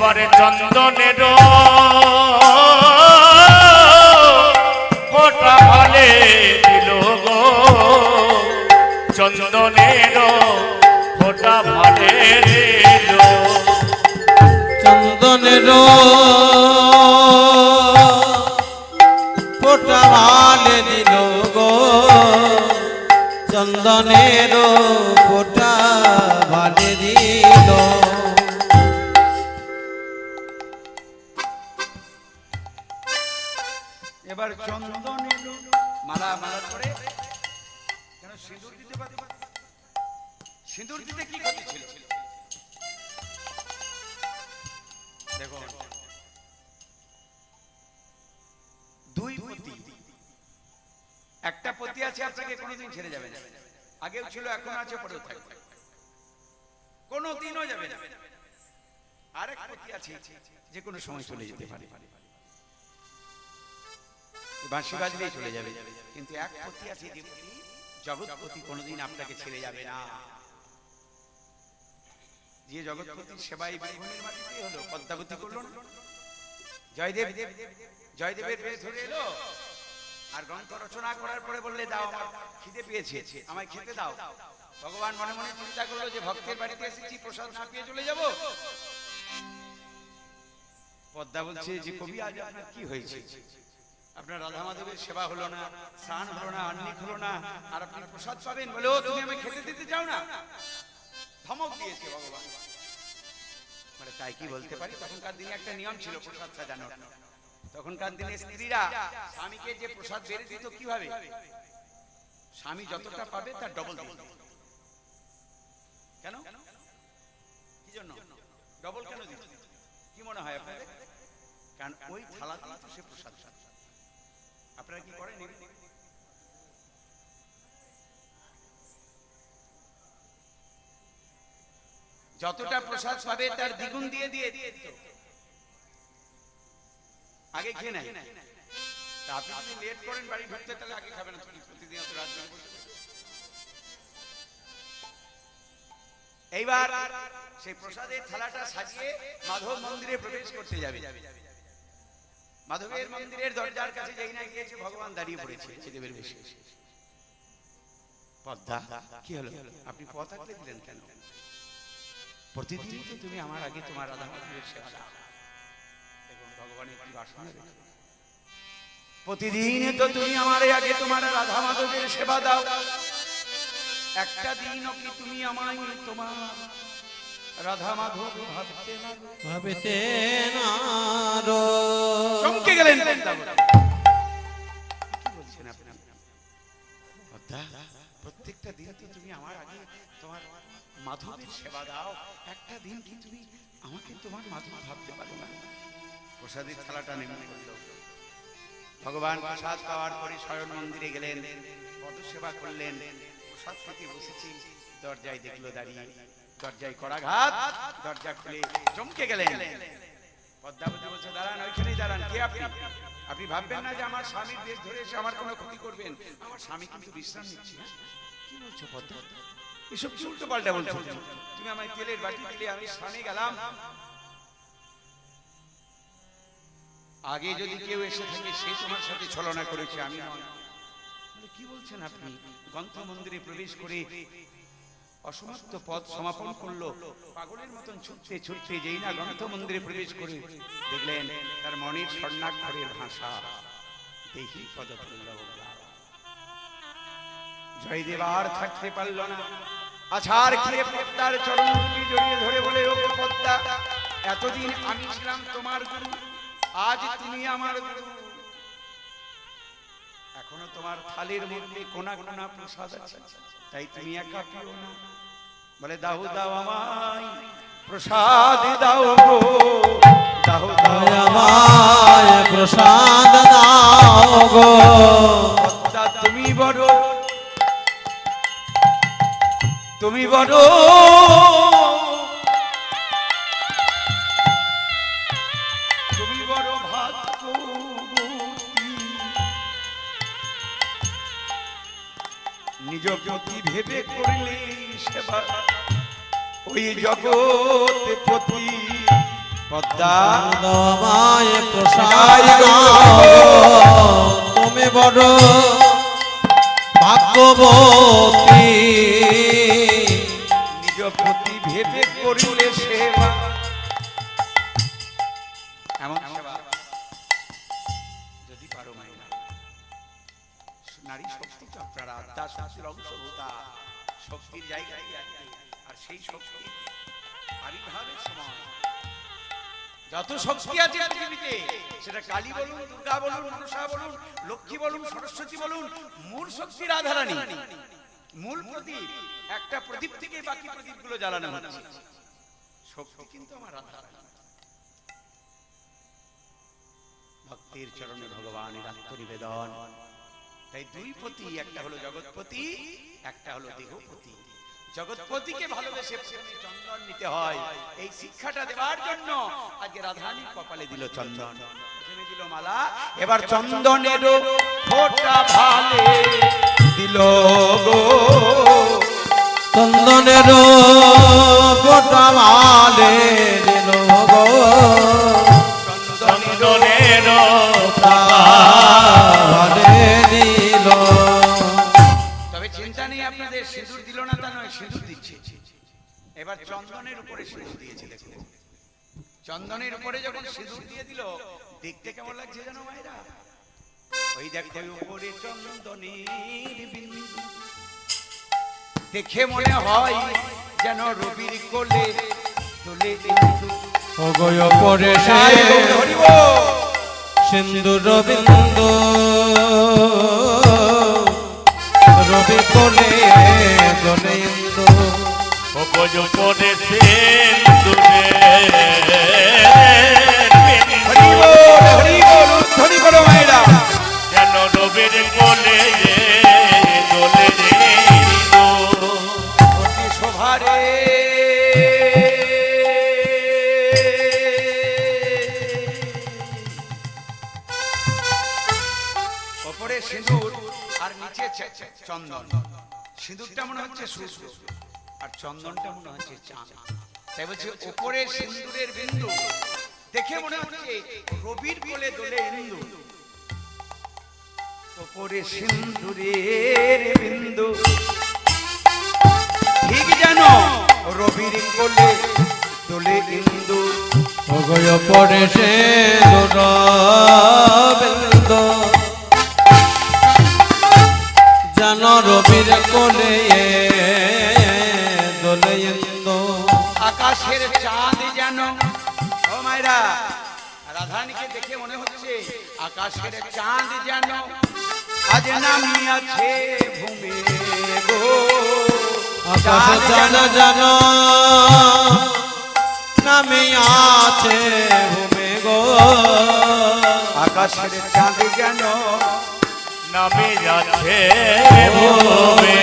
এবারে চন্দনের কটা ভালে দিল গো। চন্দনের কটা ভালে দিল। চন্দনের একটা পতি আছে, আপনাকে কোনোদিন ছেড়ে যাবে না। আগেও ছিল, এখন আছে, পরেও থাকবে। কোনোদিনও যাবে না। আরেক পতি আছে, যে কোনো সময় চলে যেতে পারে। বাঁশি বাজলেই চলে যাবে। কিন্তু এক পতি আছে জগৎপতি কোনোদিন আপনাকে ছেড়ে যাবে না। যে জগৎপতির সেবাই বীরভূমের মাটিতে হলো পদ্মাবতী করল না জয়দেব জয়দেবের ধরে এলো। আর গ্রন্থ রচনা করার পরে বললে দাও আমার খিদে পেয়েছে আমায় খেতে দাও। ভগবান মনে মনে চিন্তা করল যে ভক্তের বাড়িতে এসেছি প্রসাদ না পেয়ে চলে যাব? পদ্মা বলছে যে কবি আজ আপনার কি হয়েছে? আপনার রাধা মাধবের সেবা হলো না স্নান হলো না আন্নিক হলো না আর আপনি প্রসাদ পাবেন বলে ও তুমি আমি খেতে দিতে চাও না? ধমক দিয়েছে ভগবান। মানে তাই কি বলতে পারি? তখনকার দিনে একটা নিয়ম ছিল প্রসাদ সাজানোর। তখনকার দিনে স্ত্রীরা স্বামীকে যে প্রসাদ বেড়ে দিত কীভাবে? স্বামী যতটা পাবে তার ডবল দিত। কেন? কি জন্য? ডবল কেন দিত? কি মনে হয় আপনাদের? কারণ ওই থালাতেই তো সে প্রসাদ। আপনারা কি করেন যতটা প্রসাদ পাবে তার দ্বিগুণ দিয়ে দিয়ে। আগে খেয়ে নেয়। আপনি যদি লেট করেন বাড়ি ঢুকতে, তাহলে আগে খাবেন প্রতিদিন এত রাত। এইবার সেই প্রসাদের থালাটা সাজিয়ে মাধব মন্দিরে প্রবেশ করতে যাবে। মাধবের মন্দিরের দরজার কাছে যেই না গিয়েছে, ভগবান দাঁড়িয়ে পড়েছে পদ্মা, কি হলো? আপনি পথ দিলেন কেন? প্রতিদিন তো তুমি আমার আগে তোমার রাধা মাধবের সেবা দাও। দেখুন ভগবানের কি বাসনা দেখুন। প্রতিদিন তো তুমি আমার আগে তোমার রাধা মাধবের সেবা দাও। একটা দিনও কি তুমি আমায় তোমার রাধা মাধব ভাবতে না ভাবিতে নারো চমকে গেলেন। প্রত্যেকটা দিন তো তুমি আমার আগে তোমার মাধবের সেবা দাও, একটা দিন কি তুমি আমাকে তোমার মাধব ভাবতে পারো না? প্রসাদের থালাটা নেমে ভগবান প্রসাদ পাওয়ার পরে স্বয়ং মন্দিরে গেলেন পদ সেবা করলেন, প্রসাদ পেতে বসেছি, দরজায় দেখল দাঁড়িয়ে, দরজায় করাঘাত, দরজা খুলে চমকে গেলেন। পদ্মাবতী বলছে, দাঁড়ান, ওইখানেই দাঁড়ান, কে আপনি? আপনি ভাববেন না যে আমার স্বামীর বেশ ধরে এসে আমার কোনো ক্ষতি করবেন। আমার স্বামী কিন্তু বিশ্রাম নিচ্ছে। হ্যাঁ? কি বলছো পদ্মা? এসব কি উল্টো পাল্টা বলছো? তুমি আমায় তেলের বাটি দিলে আমি গেলাম। আগে যদি কেউ এসে থাকে, সে তোমার সাথে ছলনা করেছে, আমি কি বলছেন আপনি? গ্রন্থ মন্দিরে প্রবেশ করে অসমাপ্ত পথ সমাপন করল। পাগলের মতন ছুটতে ছুটতে যেই না গ্রন্থ মন্দিরে প্রবেশ করে দেখলেন তার মনের স্বর্ণাক্ষরের ভাষা দেখি পদপল্লব জয়দেব আর থাকতে পারল না। আছাড় খেয়ে পদ্মার চরণ দুটি জড়িয়ে ধরে বলে, ও পদ্মা, এতদিন আমি ছিলাম তোমার গুরু, আজ তুমি আমার গুরু। এখনও তোমার থালির মধ্যে কোনা কোনা প্রসাদ আছে। তাই তুমি একা পিও না। বলে দাও দাও আমায় প্রসাদ দাও গো। দাও দাও আমায় প্রসাদ দাও গো। তুমি বড়। তুমি বড়। পতি পদ্মা। দাও আমায় প্রসাদ দাও। তুমি বড় ভাগ্যবতী। নিজ প্রতি ভেবে করিলে সেবা। এমন সেবা। যদি পারো মাইনা নারী আপনারা আত্মা শক্তির জায়গায়। আর সেই শক্তি যত শক্তি আছে পৃথিবীতে, সেটা কালী বলুন, দুর্গা বলুন, মনসা বলুন, লক্ষ্মী বলুন, সরস্বতী বলুন, মূল শক্তি মূল প্রদীপ, একটা প্রদীপ থেকে বাকি জ্বালানো হচ্ছে। শক্তি কিন্তু আমার ভক্তির চরণে ভগবানের আত্মনিবেদন। তাই দুই পতি একটা হলো জগৎপতি, একটা হলো দেহপতি জগৎপতিকে ভালোবেসে চন্দন নিতে হয়। এই শিক্ষাটা দেওয়ার জন্য আজকে রাধারানী কপালে দিল চন্দন। দিল মালা এবার চন্দনের ফোটা ভালে দিল গো। চন্দনের ফোটা মালে দিল গো। চন্দনের মালে দিল। তবে চিন্তা নেই আপনাদের সিঁদুর দিল না সিঁদুর দিচ্ছে। এবার চন্দনের উপরে সিঁদুর দিয়েছে দেখুন চন্দনের উপরে যখন সিঁদুর দিয়ে দিল দেখতে কেমন লাগছে জানো ওই দেখো উপরে চন্দনের বিন্দু। দেখে মনে হয় যেন রবির কোলে তোলে পরে সে জয় গৌর সিন্ধুর রবি কোলে দলে সিঁদুর আর নিচে চন্দন। সিঁদুরটা মনে হচ্ছে সূর্য। আর চন্দনটা মনে হচ্ছে চাঁদ। তাই বলছে ওপরে সিঁদুরের বিন্দু। দেখে মনে হচ্ছে রবির কোলে দোলে ইন্দু। ওপরে সিঁদুরের বিন্দু। ঠিক যেন রবির কোলে দোলে ইন্দু। পরে সে বিন্দু। জান রবির কোলে দলে ইন্দু আকাশের চাঁদ যেন ও মায়েরা রাধারানীকে দেখে মনে হচ্ছে আকাশের চাঁদ যেন আজ নামিয়াছে ভূমে গো। আকাশ চাঁদ জান জান নামে আছে ভূমে গো। আকাশের চাঁদ যেন নামে যাচ্ছে ভূমে